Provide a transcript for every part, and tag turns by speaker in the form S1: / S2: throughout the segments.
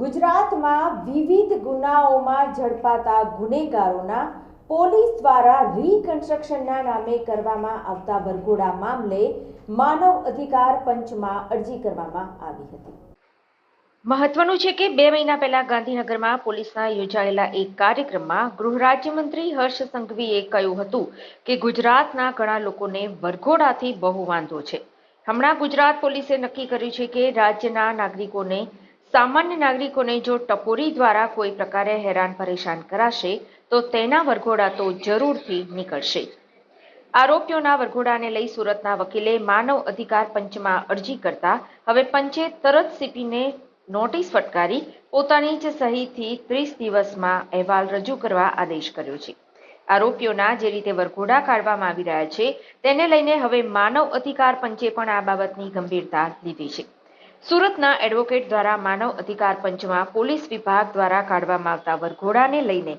S1: ગુજરાતમાં વિવિધ ગુનાઓમાં ઝડપાતા ગુનેગારોના પોલીસ દ્વારા રીકન્સ્ટ્રક્શનના નામે કરવામાં આવતા વરઘોડા મામલે માનવ અધિકાર પંચમાં અરજી કરવામાં આવી હતી. મહત્વનું છે કે બે મહિના પહેલા ગાંધીનગરમાં પોલીસના યોજાયેલા એક કાર્યક્રમમાં ગૃહ રાજ્યમંત્રી હર્ષ સંઘવીએ કહ્યું હતું કે ગુજરાતના ઘણા લોકોને વરઘોડાથી બહુ વાંધો છે. હમણાં ગુજરાત પોલીસે નક્કી કર્યું છે કે રાજ્યના નાગરિકોને સામાન્ય નાગરિકોને જો ટપોરી દ્વારા કોઈ પ્રકારે હેરાન પરેશાન કરાશે, તો તેના વરઘોડા તો જરૂરથી નીકળશે. આરોપીઓના વરઘોડાને લઈ સુરતના વકીલે માનવ અધિકાર પંચમાં અરજી કરતા હવે પંચે તરત સીપીને નોટિસ ફટકારી, પોતાની જ સહીથી ત્રીસ દિવસમાં અહેવાલ રજૂ કરવા આદેશ કર્યો છે. આરોપીઓના જે રીતે વરઘોડા કાઢવામાં આવી રહ્યા છે, તેને લઈને હવે માનવ અધિકાર પંચે પણ આ બાબતની ગંભીરતા લીધી છે. સુરતના એડવોકેટ દ્વારા માનવ અધિકાર પંચમાં પોલીસ વિભાગ દ્વારા કાઢવામાં આવતા વરઘોડાને લઈને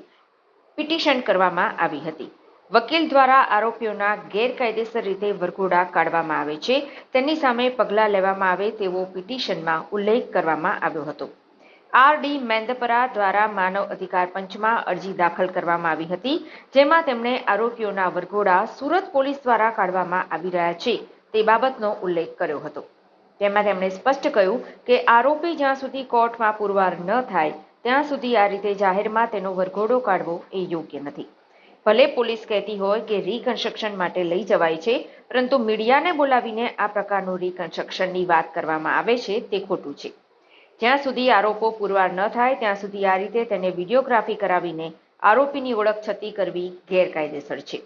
S1: પિટિશન કરવામાં આવી હતી. વકીલ દ્વારા આરોપીઓના ગેરકાયદેસર રીતે વરઘોડા કાઢવામાં આવે છે. તેની સામે પગલાં લેવામાં આવે તેવો પિટિશનમાં ઉલ્લેખ કરવામાં આવ્યો હતો. આર ડી મેંદપરા દ્વારા માનવ અધિકાર પંચમાં અરજી દાખલ કરવામાં આવી હતી, જેમાં તેમણે આરોપીઓના વરઘોડા સુરત પોલીસ દ્વારા કાઢવામાં આવી રહ્યા છે તે બાબતનો ઉલ્લેખ કર્યો હતો. તેમાં તેમણે સ્પષ્ટ કહ્યું કે આરોપી જ્યાં સુધી કોર્ટમાં પુરવાર ન થાય, ત્યાં સુધી આ રીતે જાહેરમાં તેનો વરઘોડો કાઢવો એ યોગ્ય નથી. ભલે પોલીસ કહેતી હોય કે રીકન્સ્ટ્રક્શન માટે લઈ જવાય છે, પરંતુ મીડિયાને બોલાવીને આ પ્રકારનું રીકન્સ્ટ્રક્શનની વાત કરવામાં આવે છે તે ખોટું છે. જ્યાં સુધી આરોપો પુરવાર ન થાય, ત્યાં સુધી આ રીતે તેને વિડીયોગ્રાફી કરાવીને આરોપીની ઓળખ છતી કરવી ગેરકાયદેસર છે.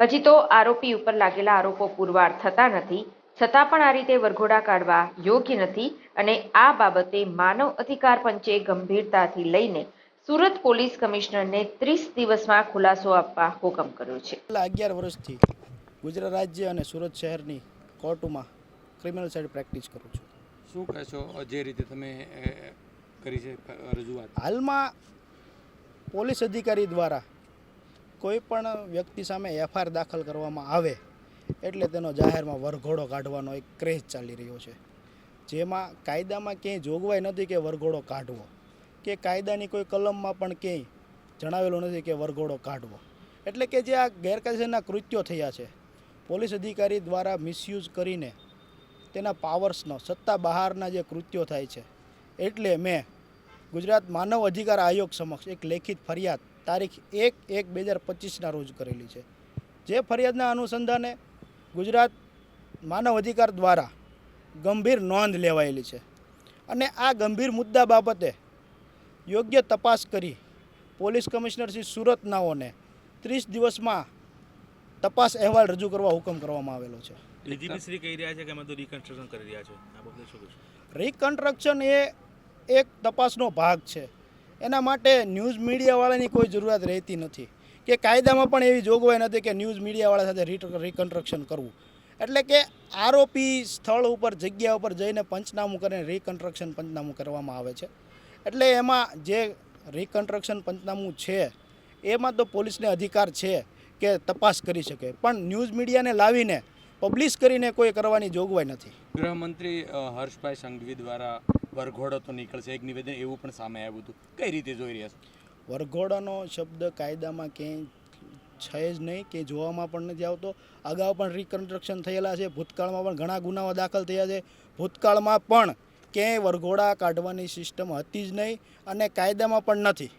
S1: પછી તો આરોપી ઉપર લાગેલા આરોપો પુરવાર થતા નથી છતાં પણ આ રીતે વરઘોડા કાઢવા યોગ્ય નથી અને આ બાબતે માનવ અધિકાર પંચે ગંભીરતાથી લઈને સુરત પોલીસ કમિશનરને ત્રીસ દિવસમાં ખુલાસો આપવા હુકમ કર્યો છે.
S2: અગિયાર વર્ષથી ગુજરાત રાજ્ય અને સુરત શહેરની કોર્ટોમાં ક્રિમિનલ સાઇડ પ્રેક્ટિસ કરું છું.
S3: શું કહેશો જે રીતે તમે કરી છે રજૂઆત?
S2: હાલમાં પોલીસ અધિકારી દ્વારા કોઈ પણ વ્યક્તિ સામે એફઆઈઆર દાખલ કરવામાં આવે એટલે તેનો જાહેરમાં વરઘોડો કાઢવાનો એક ક્રેઝ ચાલી રહ્યો છે. જેમાં કાયદામાં ક્યાંય જોગવાઈ નથી કે વરઘોડો કાઢવો. કે કાયદાની કોઈ કલમમાં પણ ક્યાંય જણાવેલું નથી કે વરઘોડો કાઢવો. એટલે કે જે આ ગેરકાયદેસરના કૃત્યો થયા છે, પોલીસ અધિકારી દ્વારા મિસયુઝ કરીને તેના પાવર્સનો, સત્તા બહારના જે કૃત્યો થાય છે, એટલે મેં ગુજરાત માનવ અધિકાર આયોગ સમક્ષ એક લેખિત ફરિયાદ તારીખ એક એક બે હજાર પચીસના રોજ કરેલી છે. જે ફરિયાદના અનુસંધાને ગુજરાત માનવ અધિકાર દ્વારા ગંભીર નોંધ લેવાયેલી છે. અને આ ગંભીર મુદ્દા બાબતે યોગ્ય તપાસ કરી પોલીસ કમિશનર શ્રી સુરતનાઓને ત્રીસ દિવસમાં તપાસ અહેવાલ રજૂ કરવા હુકમ કરવામાં આવેલો છે.
S4: ડીજીપી કહી રહ્યા છે કે અમે તો રિકન્સ્ટ્રક્શન કરી રહ્યા છે. આ બાબતે શું
S2: રિકન્સ્ટ્રક્શન એ એક તપાસનો ભાગ છે. એના માટે ન્યૂઝ મીડિયાવાળાની કોઈ જરૂરિયાત રહેતી નથી. કે કાયદામાં પણ એવી જોગવાઈ નથી કે ન્યૂઝ મીડિયાવાળા સાથે રિકન્સ્ટ્રક્શન કરવું. એટલે કે આરોપી સ્થળ ઉપર, જગ્યા ઉપર જઈને પંચનામું કરીને રિકન્સ્ટ્રક્શન પંચનામું કરવામાં આવે છે. એટલે એમાં જે રિકન્સ્ટ્રક્શન પંચનામું છે, એમાં તો પોલીસને અધિકાર છે કે તપાસ કરી શકે. પણ ન્યૂઝ મીડિયાને લાવીને પબ્લિશ કરીને કોઈ કરવાની જોગવાઈ નથી.
S3: ગૃહમંત્રી હર્ષભાઈ સંઘવી દ્વારા વરઘોડો તો નીકળશે. એક નિવેદન એવું પણ સામે આવ્યું હતું. કઈ રીતે જોઈ રહ્યા છો?
S2: વરઘોડાનો શબ્દ કાયદામાં ક્યાંય છે જ નહીં કે જોવામાં પણ નથી આવતો. અગાઉ પણ રિકન્સ્ટ્રક્શન થયેલા છે. ભૂતકાળમાં પણ ઘણા ગુનાઓ દાખલ થયા છે. ભૂતકાળમાં પણ ક્યાંય વરઘોડા કાઢવાની સિસ્ટમ હતી જ નહીં અને કાયદામાં પણ નથી.